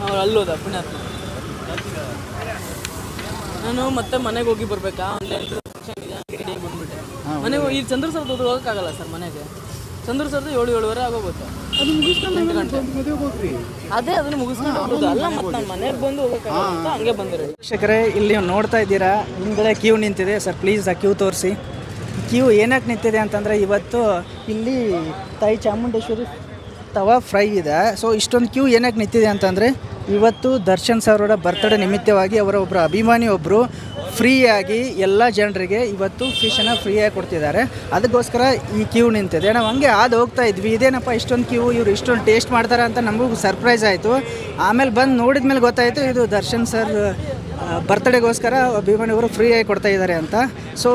ಅವ್ರು ಅಲ್ಲೋದ ಪುಣ್ಯ ನಾನು ಮತ್ತೆ ಮನೆಗೆ ಹೋಗಿ ಬರ್ಬೇಕಾ? ಮನೆಗೆ ಹೋಗಿ ಇಲ್ಲಿ ಚಂದ್ರ ಸರ್ದು ಹೋಗೋಕ್ಕಾಗಲ್ಲ ಸರ್ ಮನೆಗೆ. ಚಂದ್ರ ಸರ್ದು ಏಳು ಏಳುವರೆ ಆಗೋಗುತ್ತೆ. ಅದು ಮುಗಿಸ್ಕೊಂಡು ಎಂಟು ಗಂಟೆ ಅದೇ ಅದನ್ನ ಮುಗಿಸ್ಕೊಂಡು ಹೋಗೋದು. ಅಲ್ಲ ಮತ್ತೆ ನಾನು ಮನೆಗೆ ಬಂದು ಹೋಗೋಕ್ಕಾಗಲ್ಲ ಅಂತ ಹಂಗೆ ಬಂದಿರೋ ವೀಕ್ಷಕರೇ ಇಲ್ಲಿ ನೀವು ನೋಡ್ತಾ ಇದ್ದೀರಾ ಹಿಂದ್ಗಡೆ ಕ್ಯೂ ನಿಂತಿದೆ. ಸರ್ ಪ್ಲೀಸ್ ಆ ಕ್ಯೂ ತೋರಿಸಿ. ಕ್ಯೂ ಏನಕ್ಕೆ ನಿಂತಿದೆ ಅಂತಂದರೆ ಇವತ್ತು ಇಲ್ಲಿ ತಾಯಿ ಚಾಮುಂಡೇಶ್ವರಿ ತವಾ ಫ್ರೈ ಇದೆ. ಸೊ ಇಷ್ಟೊಂದು ಕ್ಯೂ ಏನಕ್ಕೆ ನಿಂತಿದೆ ಅಂತಂದರೆ ಇವತ್ತು ದರ್ಶನ್ ಸರ್ ಅವರ ಬರ್ತ್ಡೇ ನಿಮಿತ್ತವಾಗಿ ಅವರ ಒಬ್ಬರು ಅಭಿಮಾನಿ ಒಬ್ಬರು ಫ್ರೀಯಾಗಿ ಎಲ್ಲ ಜನರಿಗೆ ಇವತ್ತು ಫಿಶನ್ನು ಫ್ರೀಯಾಗಿ ಕೊಡ್ತಿದ್ದಾರೆ. ಅದಕ್ಕೋಸ್ಕರ ಈ ಕ್ಯೂ ನಿಂತಿದೆ. ನಾವು ಹಂಗೆ ಅದು ಹೋಗ್ತಾ ಇದ್ವಿ. ಇದೇನಪ್ಪ ಇಷ್ಟೊಂದು ಕ್ಯೂ ಇವ್ರು ಇಷ್ಟೊಂದು ಟೇಸ್ಟ್ ಮಾಡ್ತಾರೆ ಅಂತ ನಮಗೂ ಸರ್ಪ್ರೈಸ್ ಆಯಿತು. ಆಮೇಲೆ ಬಂದು ನೋಡಿದ ಮೇಲೆ ಗೊತ್ತಾಯಿತು, ಇದು ದರ್ಶನ್ ಸರ್ ಬರ್ತ್ಡೇಗೋಸ್ಕರ ಅಭಿಮಾನಿಯವರು ಫ್ರೀಯಾಗಿ ಕೊಡ್ತಾ ಇದ್ದಾರೆ ಅಂತ. ಸೊ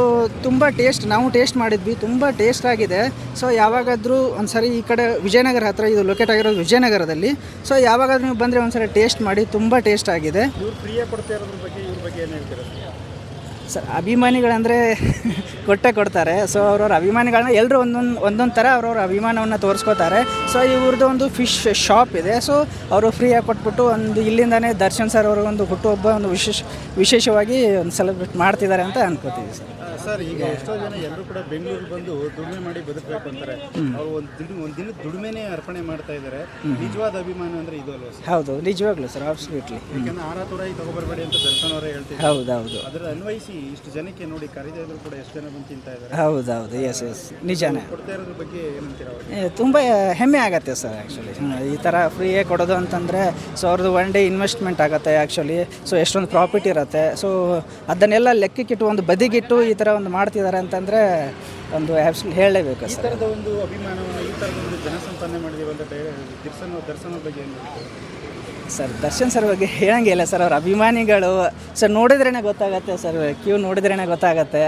ತುಂಬ ಟೇಸ್ಟ್ ನಾವು ಟೇಸ್ಟ್ ಮಾಡಿದ್ವಿ. ತುಂಬ ಟೇಸ್ಟ್ ಆಗಿದೆ. ಸೊ ಯಾವಾಗಾದರೂ ಒಂದ್ಸರಿ ಈ ಕಡೆ ವಿಜಯನಗರ ಹತ್ರ, ಇದು ಲೊಕೇಟ್ ಆಗಿರೋದು ವಿಜಯನಗರದಲ್ಲಿ. ಸೊ ಯಾವಾಗಾದ್ರೂ ನೀವು ಬಂದರೆ ಒಂದ್ಸರಿ ಟೇಸ್ಟ್ ಮಾಡಿ. ತುಂಬ ಟೇಸ್ಟ್ ಆಗಿದೆ. ಸರ್ ಅಭಿಮಾನಿಗಳಂದರೆ ಕೊಟ್ಟೆ ಕೊಡ್ತಾರೆ. ಸೊ ಅವ್ರವ್ರ ಅಭಿಮಾನಿಗಳನ್ನ ಎಲ್ಲರೂ ಒಂದೊಂದು ಒಂದೊಂದು ಥರ ಅವ್ರವ್ರ ಅಭಿಮಾನವನ್ನು ತೋರಿಸ್ಕೋತಾರೆ. ಸೊ ಇವ್ರದ್ದು ಒಂದು ಫಿಶ್ ಶಾಪ್ ಇದೆ. ಸೊ ಅವರು ಫ್ರೀಯಾಗಿ ಕೊಟ್ಬಿಟ್ಟು ಒಂದು ಇಲ್ಲಿಂದನೇ ದರ್ಶನ್ ಸರ್ ಅವ್ರಿಗೊಂದು ಒಂದು ಹುಟ್ಟುಹಬ್ಬ ಒಂದು ವಿಶೇಷ, ವಿಶೇಷವಾಗಿ ಒಂದು ಸೆಲೆಬ್ರೇಟ್ ಮಾಡ್ತಿದ್ದಾರೆ ಅಂತ ಅನ್ಕೋತೀವಿ ಸರ್. ಸರ್ ಈಗ ಎಷ್ಟೋ ಜನ ಎಲ್ಲರೂ ಕೂಡ ಬೆಂಗಳೂರಿಗೆ ಬಂದು ದುಡಿಮೆ ಮಾಡಿ ಬದುಕಬೇಕು ಅಂತಾರೆ. ಅವ್ರು ಒಂದು ದಿನ ಒಂದು ದಿನದ ದುಡಿಮೆನೇ ಅರ್ಪಣೆ ಮಾಡ್ತಾ ಇದ್ದಾರೆ ನಿಜವಾದ ಅಭಿಮಾನ ಅಂದ್ರೆ ಇದು ಅಲ್ವಾ ಸರ್? ಹೌದು ನಿಜವಾಗ್ಲೂ ಸರ್ ಅಬ್ಸಲ್ಯೂಟ್ಲಿ ಯಾಕಂದ್ರೆ ಆರ ತುರಾಯಿ ತಗೋಬರ್ಬೇಡಿ ಅಂತ ದರ್ಶನ್ ಅವರೇ ಹೇಳ್ತಿದ್ದಾರೆ ಹೌದು ಹೌದು. ಅದರ ಅನ್ವಯಿಸಿ ಇಷ್ಟು ಜನಕ್ಕೆ ನೋಡಿ ಕರೀದೇ ಇದ್ರು ಕೂಡ ಎಷ್ಟು ಜನ ಬಂದು ತಿಂತಾ ಇದ್ದಾರೆ ಹೌದು ಹೌದು. ಎಸ್ ಎಸ್ ನಿಜಾನೇ. ಕೊಡ್ತಾ ಇರೋದ್ರ ಬಗ್ಗೆ ಏನಂತೀರ ತುಂಬಾ ತುಂಬ ಹೆಮ್ಮೆ ಆಗುತ್ತೆ ಸರ್ ಆ್ಯಕ್ಚುಲಿ ಈ ಥರ ಫ್ರೀಯೇ ಕೊಡೋದು ಅಂತಂದರೆ ಸೊ ಅವ್ರದ್ದು ಒನ್ ಡೇ ಇನ್ವೆಸ್ಟ್ಮೆಂಟ್ ಆಗುತ್ತೆ ಆ್ಯಕ್ಚುಲಿ ಸೊ ಎಷ್ಟೊಂದು ಪ್ರಾಫಿಟ್ ಇರುತ್ತೆ. ಸೊ ಅದನ್ನೆಲ್ಲ ಲೆಕ್ಕಕ್ಕಿಟ್ಟು ಒಂದು ಬದಿಗಿಟ್ಟು ಈ ಥರ ಒಂದು ಮಾಡ್ತಿದ್ದಾರೆ ಅಂತಂದರೆ ಒಂದು ಹೇಳಲೇಬೇಕು ಈ ಸರ್. ಥರದ ಒಂದು ಅಭಿಮಾನವನ್ನು ಈ ಥರದ ಒಂದು ಜನಸಂಪಾದನೆ ಮಾಡಿದೀವಿ ಅಂತ ದರ್ಶನ್ ಬಗ್ಗೆ ಏನು ಸರ್ ದರ್ಶನ್ ಸರ್ ಬಗ್ಗೆ ಹೇಳಂಗಿಲ್ಲ ಸರ್ ಅವ್ರ ಅಭಿಮಾನಿಗಳು. ಸರ್ ನೋಡಿದ್ರೇನೆ ಗೊತ್ತಾಗತ್ತೆ ಸರ್ ಕ್ಯೂ ನೋಡಿದ್ರೇನೆ ಗೊತ್ತಾಗತ್ತೆ.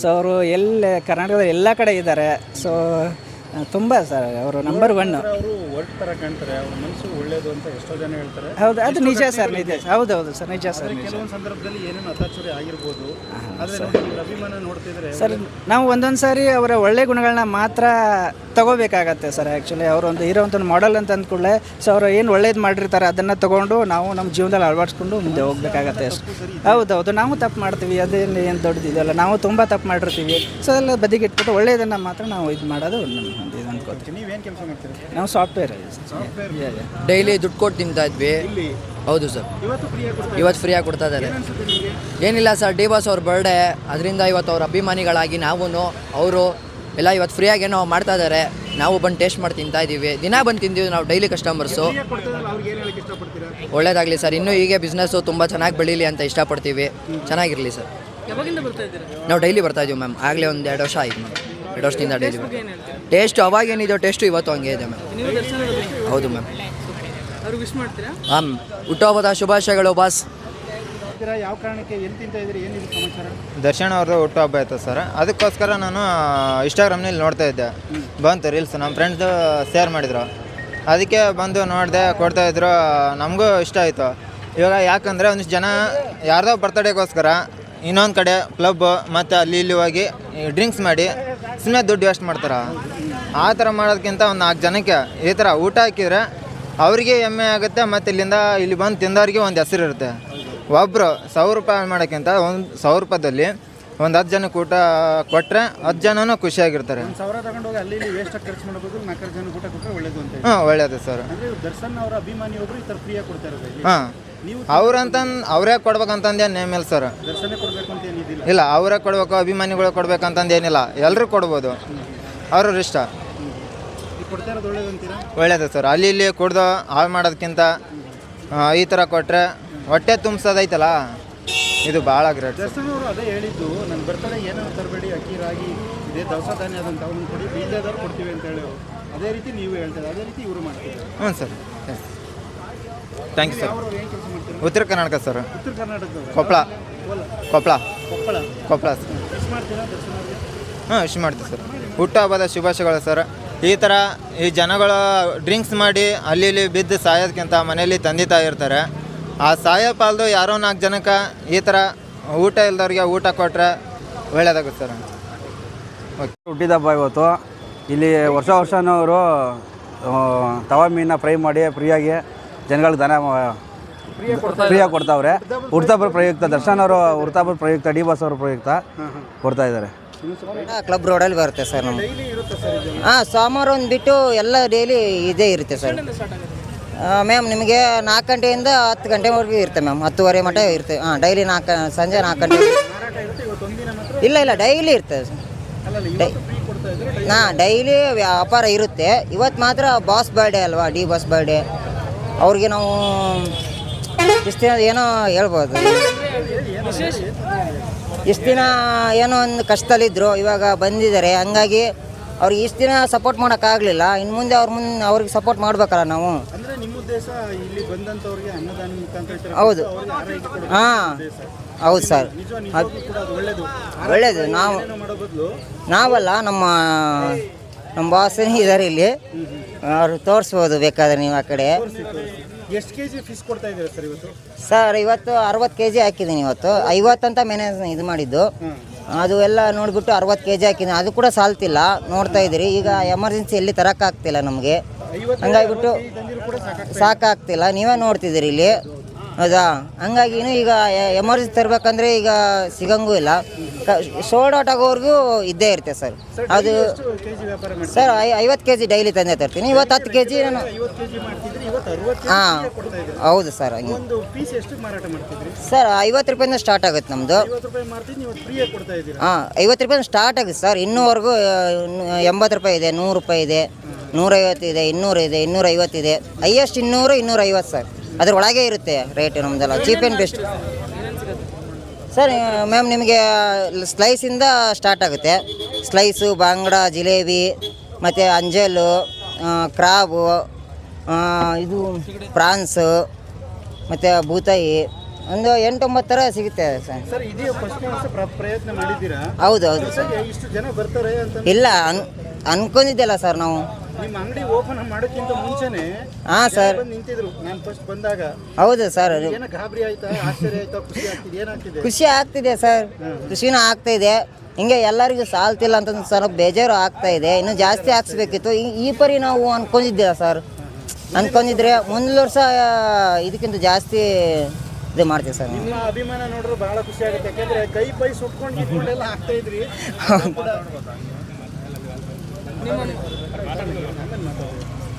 ಸೊ ಅವರು ಎಲ್ಲ ಕರ್ನಾಟಕದ ಎಲ್ಲ ಕಡೆ ಇದ್ದಾರೆ. ಸೊ ತುಂಬ ಸರ್ ಅವರು ನಂಬರ್ ಒನ್ ಅವರು ವರ್ಕ್ ಥರ ಕಾಣ್ತಾರೆ ಅವ್ರ ಮನಸ್ಸು ಒಳ್ಳೇದು ಅಂತ ಎಷ್ಟೋ ಜನ ಹೇಳ್ತಾರೆ. ಹೌದು ಅದು ನಿಜ ಸರ್ ನಿಜ. ಹೌದು ಹೌದು ಸರ್ ನಿಜ ಸರ್ ನಿಜ. ಕೆಲವೊಂದು ಸಂದರ್ಭದಲ್ಲಿ ಏನೇನು ಅತಾಚುರಿ ಆಗಿರ್ಬೋದು. ಆದರೆ ಅಭಿಮಾನ ನೋಡ್ತಿದ್ರೆ ಸರ್ ನಾವು ಒಂದೊಂದು ಸಾರಿ ಅವರ ಒಳ್ಳೆ ಗುಣಗಳನ್ನ ಮಾತ್ರ ತಗೋಬೇಕಾಗತ್ತೆ ಸರ್ ಆ್ಯಕ್ಚುಲಿ ಅವರು ಒಂದು ಹೀರೋ ಅಂತ ಮಾಡೆಲ್ ಅಂತ ಅಂದ್ಕೊಳ್ಳೆ ಸೊ ಅವರು ಏನು ಒಳ್ಳೇದು ಮಾಡಿರ್ತಾರೆ ಅದನ್ನು ತಗೊಂಡು ನಾವು ನಮ್ಮ ಜೀವನದಲ್ಲಿ ಅಳವಡಿಸ್ಕೊಂಡು ಮುಂದೆ ಹೋಗ್ಬೇಕಾಗತ್ತೆ ಅಷ್ಟು. ಹೌದು ಹೌದು ನಾವು ತಪ್ಪು ಮಾಡ್ತೀವಿ ಅದೇನು ಏನು ದೊಡ್ಡದಿದೆಯಲ್ಲ ನಾವು ತುಂಬ ತಪ್ಪು ಮಾಡಿರ್ತೀವಿ. ಸೊ ಅದೆಲ್ಲ ಬದಿಗಿಟ್ಬಿಟ್ಟು ಒಳ್ಳೆಯದನ್ನು ಮಾತ್ರ ನಾವು ಇದು ಮಾಡೋದು ನಮ್ಮ ನೀವೇನು ಕೆಲಸ ಮಾಡ್ತೀರಾ? ನಾವು ಸಾಫ್ಟ್ವೇರ್ ಡೈಲಿ ದುಡ್ಡು ಕೊಟ್ಟು ತಿಂತಾ ಇದ್ವಿ. ಹೌದು ಸರ್. ಇವತ್ತು ಫ್ರೀಯಾಗಿ ಆಗಿ ಇವತ್ತು ಫ್ರೀಯಾಗಿ ಕೊಡ್ತಾ ಇದ್ದಾರೆ. ಏನಿಲ್ಲ ಸರ್ ಡಿ ಬಾಸ್ ಅವ್ರ ಬರ್ಡೇ ಅದರಿಂದ ಇವತ್ತು ಅವ್ರ ಅಭಿಮಾನಿಗಳಾಗಿ ನಾವೂ ಅವರು ಎಲ್ಲ ಇವತ್ತು ಫ್ರೀಯಾಗಿ ಏನೋ ಮಾಡ್ತಾ ಇದ್ದಾರೆ. ನಾವು ಬಂದು ಟೇಸ್ಟ್ ಮಾಡಿ ತಿಂತಾ ಇದ್ದೀವಿ. ದಿನ ಬಂದು ತಿಂದೀವಿ ನಾವು ಡೈಲಿ ಕಸ್ಟಮರ್ಸು ಒಳ್ಳೇದಾಗಲಿ ಸರ್. ಇನ್ನೂ ಹೀಗೆ ಬಿಸ್ನೆಸ್ಸು ತುಂಬ ಚೆನ್ನಾಗಿ ಬೆಳೀಲಿ ಅಂತ ಇಷ್ಟಪಡ್ತೀವಿ. ಚೆನ್ನಾಗಿರಲಿ ಸರ್. ನಾವು ಡೈಲಿ ಬರ್ತಾ ಇದೀವಿ ಮ್ಯಾಮ್ ಆಗಲೇ ಒಂದು ಎರಡು ವರ್ಷ ಆಯಿತು ಮ್ಯಾಮ್ ಎರಡು ವರ್ಷದಿಂದ ಡೈಲಿ ಏನು ಹೇಳ್ತೀರಾ? ಟೇಸ್ಟ್ ಅವಾಗೇನಿದೆಯೋ ಟೇಸ್ಟು ಇವತ್ತು ಹಂಗೆ ಇದೆ ಮ್ಯಾಮ್ ಹೌದು ಮ್ಯಾಮ್ ಹಾಂ ವಿಶ್ ಮಾಡ್ತೀರಾ? ಮ್ಯಾಮ್ ಹುಟ್ಟುಹಬ್ಬದ ಶುಭಾಶಯಗಳು ಬಾಸ್ ಯಾವ ಕಾರಣಕ್ಕೆ ಎಲ್ಲಿ ತಿಂತಾ ಇದ್ದೀರಿ ಏನಿದೆ ಸಮಾಚಾರ? ದರ್ಶನ್ ಅವ್ರದ್ದು ಹುಟ್ಟುಹಬ್ಬ ಆಯ್ತು ಸರ್ ಅದಕ್ಕೋಸ್ಕರ ನಾನು ಇನ್ಸ್ಟಾಗ್ರಾಮ್ನಲ್ಲಿ ನೋಡ್ತಾ ಇದ್ದೆ. ಬಂತು ರೀಲ್ಸ್ ನಮ್ಮ ಫ್ರೆಂಡ್ಸ್ ಶೇರ್ ಮಾಡಿದ್ರು. ಅದಕ್ಕೆ ಬಂದು ನೋಡಿದೆ ಕೊಡ್ತಾಯಿದ್ರು ನಮಗೂ ಇಷ್ಟ ಆಯಿತು. ಇವಾಗ ಯಾಕಂದರೆ ಒಂದಿಷ್ಟು ಜನ ಯಾರ್ದೋ ಬರ್ತಡೇಗೋಸ್ಕರ ಇನ್ನೊಂದು ಕಡೆ ಕ್ಲಬ್ ಮತ್ತು ಅಲ್ಲಿ ಇಲ್ಲಿ ಹೋಗಿ ಡ್ರಿಂಕ್ಸ್ ಮಾಡಿ ಸುಮ್ಮನೆ ದುಡ್ಡು ವೇಸ್ಟ್ ಮಾಡ್ತಾರೆ? ಆ ಥರ ಮಾಡೋದಕ್ಕಿಂತ ಒಂದು ನಾಲ್ಕು ಜನಕ್ಕೆ ಈ ಥರ ಊಟ ಹಾಕಿದರೆ ಅವರಿಗೆ ಹೆಮ್ಮೆ ಆಗುತ್ತೆ ಮತ್ತು ಇಲ್ಲಿಂದ ಇಲ್ಲಿ ಬಂದು ತಿಂದವ್ರಿಗೆ ಒಂದು ಹೆಸರು ಇರುತ್ತೆ. ಒಬ್ಬರು ಸಾವಿರ ರೂಪಾಯಿ ಮಾಡೋಕ್ಕಿಂತ ಒಂದು ಸಾವಿರ ರೂಪಾಯಿದಲ್ಲಿ ಒಂದು ಹತ್ತು ಜನಕ್ಕೆ ಊಟ ಕೊಟ್ಟರೆ ಹತ್ತು ಜನನೂ ಖುಷಿಯಾಗಿರ್ತಾರೆ. ಒಂದು ಸಾವಿರ ತಗೊಂಡೋಗಿ ಅಲ್ಲಿ ಇಲ್ಲಿ ವೇಸ್ಟ್ ಖರ್ಚು ಮಾಡೋದು ನಾಲ್ಕು ಜನ ಊಟ ಕೊಟ್ಟರೆ ಒಳ್ಳೇದು ಅಂತ ಹೇಳಿ. ಹಾಂ ಒಳ್ಳೆಯದು ಸರ್. ಹಾಂ. ನೀವು ಅವ್ರಂತಂದು ಅವರೇ ಕೊಡ್ಬೇಕಂತಂದು ಏನು ನೇಮ್ ಇಲ್ಲ ಸರ್. ದರ್ಶನ ಕೊಡಬೇಕು ಅಂತ ಏನಿದಿಲ್ಲ. ಇಲ್ಲ ಅವರೇ ಕೊಡಬೇಕು ಅಭಿಮಾನಿಗಳು ಕೊಡ್ಬೇಕಂತಂದು ಏನಿಲ್ಲ. ಎಲ್ಲರೂ ಕೊಡ್ಬೋದು. ಅವ್ರವ್ರ ಇಷ್ಟ. ಈಗ ಕೊಡ್ತಾ ಇರೋದು ಒಳ್ಳೇದು ಸರ್. ಅಲ್ಲಿ ಇಲ್ಲಿ ಕುಡ್ದು ಹಾಳು ಮಾಡೋದಕ್ಕಿಂತ ಆ, ಈ ಥರ ಕೊಟ್ಟರೆ ಹೊಟ್ಟೆ ತುಂಬಿಸೋದೈತಲ್ಲ? ಇದು ಭಾಳ ಗ್ರೇಟ್ ದರ್ಶನ್ ಅವರು ಅದೇ ಹೇಳಿದ್ದು ನನ್ನ ಬರ್ತಡೇ ಏನಾದ್ರು ತರಬೇಡಿ ಅಕ್ಕಿ ರಾಗಿ ಇದೇ ದವಸ ಧಾನ್ಯ ಅದಂತ ಅವ್ನು ಕೊಡಿ ಬೀಜದವ್ರು ಕೊಡ್ತೀವಿ ಅಂತ ಹೇಳಿ ಅದೇ ರೀತಿ ನೀವು ಹೇಳ್ತಾರೆ ಅದೇ ರೀತಿ ಇವರು ಮಾಡ್ತೀವಿ ಹ್ಞೂ ಸರ್. ಥ್ಯಾಂಕ್ ಯು ಸರ್ ಅವರು ಉತ್ತರ ಕರ್ನಾಟಕ ಸರ್ ಉತ್ತರ ಕರ್ನಾಟಕ ಕೊಪ್ಪಳ ಕೊಪ್ಪಳ ಕೊಪ್ಪಳ ಕೊಪ್ಪಳ ಸರ್ ಎಷ್ಟು ಮಾಡ್ತೀರಾ? ಹಾಂ ವಿಶ್ ಮಾಡ್ತೀವಿ ಸರ್ ಹುಟ್ಟುಹಬ್ಬದ ಶುಭಾಶಯಗಳು ಸರ್ ಈ ಥರ ಈ ಜನಗಳು ಡ್ರಿಂಕ್ಸ್ ಮಾಡಿ ಅಲ್ಲಿ ಇಲ್ಲಿ ಬಿದ್ದು ಸಾಯೋದಕ್ಕಿಂತ ಮನೆಯಲ್ಲಿ ತಂದೆ ತಾಯಿ ಇರ್ತಾರೆ. ಆ ಸಾಯೋ ಪಾಲ್ದು ಯಾರೋ ನಾಲ್ಕು ಜನಕ್ಕೆ ಈ ಥರ ಊಟ ಇಲ್ದವ್ರಿಗೆ ಊಟ ಕೊಟ್ಟರೆ ಒಳ್ಳೇದಾಗುತ್ತೆ ಸರ್ ಹುಟ್ಟಿದಬ್ಬ ಇವತ್ತು. ಇಲ್ಲಿ ವರ್ಷ ವರ್ಷನವರು ತವ ಮೀನನ್ನ ಫ್ರೈ ಮಾಡಿ ಫ್ರೀಯಾಗಿ ಜನಗಳಿಗೆ ದನ ಫ್ರೀಯಾಗಿ ಕೊಡ್ತಾವ್ರೆ. ಹುಡ್ತಾಪುರ ಪ್ರಯುಕ್ತ ದರ್ಶನ್ ಅವರು ಹುಡ್ತಾಪುರ ಪ್ರಯುಕ್ತ ಡಿ ಬಾಸ್ ಅವ್ರ ಪ್ರಯುಕ್ತ ಕೊಡ್ತಾ ಇದ್ದಾರೆ. ಕ್ಲಬ್ ರೋಡಲ್ಲಿ ಬರುತ್ತೆ ಸರ್ ನಮ್ಮ ಹಾಂ ಸೋಮವಾರ ಒಂದು ಬಿಟ್ಟು ಎಲ್ಲ ಡೈಲಿ ಇದೇ ಇರುತ್ತೆ ಸರ್. ಮ್ಯಾಮ್ ನಿಮಗೆ ನಾಲ್ಕು ಗಂಟೆಯಿಂದ ಹತ್ತು ಗಂಟೆವರೆಗೂ ಇರುತ್ತೆ ಮ್ಯಾಮ್ ಹತ್ತುವರೆ ಮಟ್ಟ ಇರುತ್ತೆ. ಹಾಂ ಡೈಲಿ ನಾಲ್ಕು ಸಂಜೆ ನಾಲ್ಕು ಗಂಟೆ ಇಲ್ಲ ಇಲ್ಲ ಡೈಲಿ ಇರ್ತದೆ ಹಾಂ ಡೈಲಿ ವ್ಯಾಪಾರ ಇರುತ್ತೆ. ಇವತ್ತು ಮಾತ್ರ ಬಾಸ್ ಬರ್ಡೇ ಅಲ್ವಾ ಡಿ ಬಾಸ್ ಬರ್ಡೇ ಅವ್ರಿಗೆ ನಾವು ಇಷ್ಟು ದಿನ ಏನೋ ಹೇಳ್ಬೋದು. ಇಷ್ಟು ದಿನ ಏನೋ ಒಂದು ಕಷ್ಟದಲ್ಲಿದ್ದರು ಇವಾಗ ಬಂದಿದ್ದಾರೆ. ಹಂಗಾಗಿ ಅವ್ರಿಗೆ ಇಷ್ಟು ದಿನ ಸಪೋರ್ಟ್ ಮಾಡೋಕ್ಕಾಗಲಿಲ್ಲ ಇನ್ನು ಮುಂದೆ ಅವ್ರ ಮುಂದೆ ಅವ್ರಿಗೆ ಸಪೋರ್ಟ್ ಮಾಡ್ಬೇಕಲ್ಲ ನಾವು. ಹೌದು. ಹಾಂ. ಹೌದು ಸರ್. ಒಳ್ಳೇದು. ನಾವು ನಾವಲ್ಲ ನಮ್ಮ ನಮ್ಮ ಬಾಸನೇ ಇದ್ದಾರೆ ಇಲ್ಲಿ. ಅವ್ರು ತೋರಿಸ್ಬೋದು ಬೇಕಾದ್ರೆ ನೀವು ಆ ಕಡೆ. ಎಷ್ಟು ಕೆ ಜಿ ಫಿಶ್ ಕೊಡ್ತಾ ಇದ್ದೀರಾ ಸರ್ ಇವತ್ತು? ಸರ್ ಇವತ್ತು ಅರವತ್ತು ಕೆ ಜಿ ಹಾಕಿದ್ದೀನಿ ಇವತ್ತು. ಐವತ್ತಂತ ಮೆನೆ ಇದು ಮಾಡಿದ್ದು. ಅದು ಎಲ್ಲ ನೋಡಿಬಿಟ್ಟು ಅರವತ್ತು ಕೆ ಜಿ ಹಾಕಿದ್ದೀನಿ. ಅದು ಕೂಡ ಸಾಲ್ತಿಲ್ಲ. ನೋಡ್ತಾ ಇದ್ದೀರಿ. ಈಗ ಎಮರ್ಜೆನ್ಸಿ ಎಲ್ಲಿ ತರೋಕ್ಕಾಗ್ತಿಲ್ಲ ನಮಗೆ. ಹಂಗಾಗಿಬಿಟ್ಟು ಸಾಕಾಗ್ತಿಲ್ಲ. ನೀವೇ ನೋಡ್ತಿದ್ದೀರಿ ಇಲ್ಲಿ. ಹೌದಾ? ಹಂಗಾಗಿ ಈಗ ಎಮರ್ಜೆನ್ಸಿ ತರಬೇಕಂದ್ರೆ ಈಗ ಸಿಗಂಗೂ ಇಲ್ಲ. ಶೋಲ್ಡ್ ಔಟ್ ಆಗೋವರೆಗೂ ಇದ್ದೇ ಇರುತ್ತೆ ಸರ್. ಅದು ಸರ್ ಐವತ್ತು ಕೆ ಜಿ ಡೈಲಿ ತಂದೆ ತರ್ತೀನಿ. ಇವತ್ತು ಹತ್ತು ಕೆ ಜಿ ನಾನು ಹಾಂ ಹೌದು ಸರ್ ಸರ್ ಐವತ್ತು ರೂಪಾಯಿಂದ ಸ್ಟಾರ್ಟ್ ಆಗುತ್ತೆ ನಮ್ಮದು ಹಾಂ ಐವತ್ತು ರೂಪಾಯಿಂದ ಸ್ಟಾರ್ಟ್ ಆಗುತ್ತೆ ಸರ್. ಇನ್ನೂವರೆಗೂ ಎಂಬತ್ತು ರೂಪಾಯಿ ಇದೆ ನೂರು ರೂಪಾಯಿ ಇದೆ ನೂರೈವತ್ತು ಇದೆ ಇನ್ನೂರು ಇದೆ ಇನ್ನೂರೈವತ್ತಿದೆ ಹೈಯೆಸ್ಟ್ ಇನ್ನೂರು ಇನ್ನೂರೈವತ್ತು ಸರ್. ಅದ್ರ ಒಳಗೆ ಇರುತ್ತೆ ರೇಟ್ ನಮ್ಮದೆಲ್ಲ cheap and best sir ma'am ನಿಮಗೆ ಸ್ಲೈಸಿಂದ ಸ್ಟಾರ್ಟ್ ಆಗುತ್ತೆ. ಸ್ಲೈಸು ಬಾಂಗ್ಡ ಜಿಲೇಬಿ ಮತ್ತು ಅಂಜಲು ಕ್ರಾಬು ಇದು ಪ್ರಾನ್ಸು ಮತ್ತು ಬೂತಾಯಿ ಒಂದು ಎಂಟೊಂಬತ್ತು ಥರ ಸಿಗುತ್ತೆ ಸರ್. ಪ್ರಯತ್ನ ಹೌದು ಹೌದು ಸರ್ ಸರ್. ಇಷ್ಟು ಜನ ಬರ್ತಾರೆ ಅಂತ ಇಲ್ಲ ಅನ್ ಅನ್ಕೊಂಡಿದ್ದೆಲ್ಲ ಸರ್ ನಾವು. ನಿಮ್ಮ ಅಂಗಡಿ ಓಪನ್ ಮಾಡೋಕ್ಕಿಂತ ಮುಂಚೆನೆ ಹಾಂ ಸರ್. ಬಂದು ನಿಂತಿದ್ರು. ನಾನು ಫಸ್ಟ್ ಬಂದಾಗ. ಹೌದು ಸರ್ ಏನೋ ಗಾಬರಿ ಆಯ್ತಾ? ಆಶ್ಚರ್ಯ ಆಯ್ತಾ? ಖುಷಿ ಆಗ್ತಿದೆ? ಏನಾಗ್ತಿದೆ? ಖುಷಿ ಆಗ್ತಿದೆ ಸರ್. ಖುಷಿನೂ ಆಗ್ತಾ ಇದೆ. ಹಿಂಗೆ ಎಲ್ಲರಿಗೂ ಸಾಲ್ತಿಲ್ಲ ಅಂತ ಸ್ವಲ್ಪ ಬೇಜಾರು ಆಗ್ತಾ ಇದೆ. ಇನ್ನು ಜಾಸ್ತಿ ಹಾಕ್ಸ್ಬೇಕಿತ್ತು. ಈ- ಈ ಪರಿ ನಾವು ಅನ್ಕೊಂಡಿದ್ದೆ ಸರ್. ಅನ್ಕೊಂಡಿದ್ರೆ ಮುಂದಿನ ವರ್ಷ ಇದಕ್ಕಿಂತ ಜಾಸ್ತಿ ಇದು ಮಾಡ್ತೀವಿ ಸರ್. ನಿಮ್ಮ ಅಭಿಮಾನ ನೋಡಿದ್ರೆ ಬಹಳ ಖುಷಿ ಆಗುತ್ತೆ. ಯಾಕಂದ್ರೆ ಕೈ ಪೈ ಸುಟ್ಕೊಂಡು ಇಟ್ಕೊಂಡೆಲ್ಲ ಆಗ್ತಾ ಇದ್ರಿ.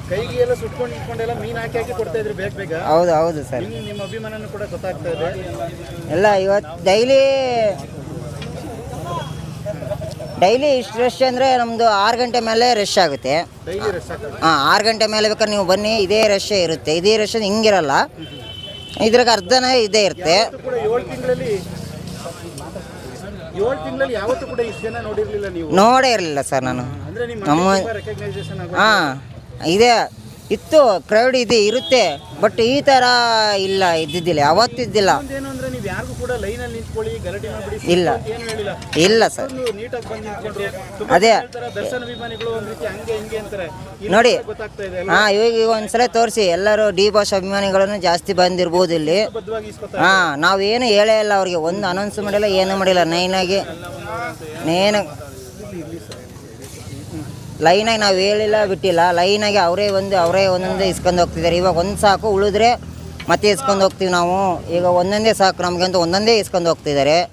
ಕೈಗೆ ಎಲ್ಲ ಸುಟ್ಕೊಂಡು ಇಟ್ಕೊಂಡೆಲ್ಲ ಮೀನ್ ಹಾಕಿ ಹಾಕಿ ಕೊಡ್ತಾ ಇದ್ರು ಬೇಗ ಬೇಗ. ಹೌದು ಹೌದು ಸರ್. ನಿಮ್ಗೆ ನಿಮ್ಮ ಅಭಿಮಾನನೂ ಕೂಡ ಗೊತ್ತಾಗ್ತಾ ಇದೆ. ಎಲ್ಲ ಇವತ್ತು ಡೈಲಿ ಡೈಲಿ ಇಷ್ಟು ರಶ್ ಅಂದರೆ ನಮ್ಮದು ಆರು ಗಂಟೆ ಮೇಲೆ ರಶ್ ಆಗುತ್ತೆ. ಡೈಲಿ ರಶ್ ಆಗ್ತದೆ. ಹಾಂ ಆರು ಗಂಟೆ ಮೇಲೆ ಬೇಕಾದ್ರೆ ನೀವು ಬನ್ನಿ ಇದೇ ರಶ್ ಇರುತ್ತೆ. ಇದೇ ರಶ್ ಹಿಂಗಿರಲ್ಲ. ಇದ್ರಾಗ ಅರ್ಧನೇ ಇದೇ ಇರುತ್ತೆ. ಕೂಡ ಏಳು ತಿಂಗಳಲ್ಲಿ ಏಳು ತಿಂಗಳಲ್ಲಿ ಯಾವತ್ತೂ ಕೂಡ ಇಷ್ಟು ಜನ ನೋಡಿರ್ಲಿಲ್ಲ ನೀವು? ನೋಡೇ ಇರಲಿಲ್ಲ ಸರ್ ನಾನು. ಅಂದ್ರೆ ನಿಮ್ಮ ನಮ್ಮ ರೆಕಗ್ನೈಸೇಷನ್ ಆಗ ಹಾಂ ಇದೆ. ಇತ್ತು ಕ್ರೌಡ್ ಇದೆ ಇರುತ್ತೆ ಬಟ್ ಈ ಥರ ಇಲ್ಲ ಇದ್ದಿದ್ದಿಲ್ಲ ಯಾವತ್ತಿದ್ದಿಲ್ಲ. ಯಾರಿಗೂ ಕೂಡ ಲೈನ್ ಅಲ್ಲಿ ನಿಂತ್ಕೊಳ್ಳಿ ಗಲಾಟೆ ಮಾಡಿ ಇಲ್ಲ. ಏನು ಹೇಳಿಲ್ಲ? ಇಲ್ಲ ಸರ್. ನೀಟಾಗಿ ಬಂದು ನಿಂತ್ಕೊಂಡ್ರು ತುಂಬಾ ಅದೇ. ಜನ ಹೇಳ್ತಾರೆ, ದರ್ಶನ್ ಅಭಿಮಾನಿಗಳು ಒಂದ್ ರೀತಿ ಹಂಗೆ ಹಿಂಗೆ ಅಂತಾರೆ. ಇಲ್ಲಿ ನೋಡಿ ಗೊತ್ತಾಗ್ತಾ ಇದೆ ಹಾಂ ಇವಾಗ ಈಗ ಒಂದ್ಸಲ ತೋರಿಸಿ ಎಲ್ಲರೂ ಡಿ ಬಾಸ್ ಅಭಿಮಾನಿಗಳನ್ನು ಜಾಸ್ತಿ ಬಂದಿರ್ಬೋದು ಇಲ್ಲಿ. ಹಾ ಇಸ್ಕೊತಾರೆ ಹಾಂ ನಾವೇನು ಹೇಳೇ ಇಲ್ಲ ಅವ್ರಿಗೆ ಒಂದು ಅನೌನ್ಸ್ ಮಾಡಿಲ್ಲ ಏನು ಮಾಡಿಲ್ಲ ನೈನಾಗಿ ನೇನು ಲೈನಾಗಿ ನಾವು ಹೇಳಿಲ್ಲ ಬಿಟ್ಟಿಲ್ಲ. ಲೈನಾಗಿ ಅವರೇ ಒಂದು ಅವರೇ ಒಂದೊಂದು ಇಸ್ಕೊಂಡು ಹೋಗ್ತಿದ್ದಾರೆ. ಇವಾಗ ಒಂದು ಸಾಕು ಉಳಿದ್ರೆ ಮತ್ತೆ ಇಸ್ಕೊಂಡು ಹೋಗ್ತೀವಿ ನಾವು. ಈಗ ಒಂದೊಂದೇ ಸಾಕು ಅಂತ ಒಂದೊಂದೇ ಇಸ್ಕೊಂಡು ಹೋಗ್ತಿದ್ದಾರೆ.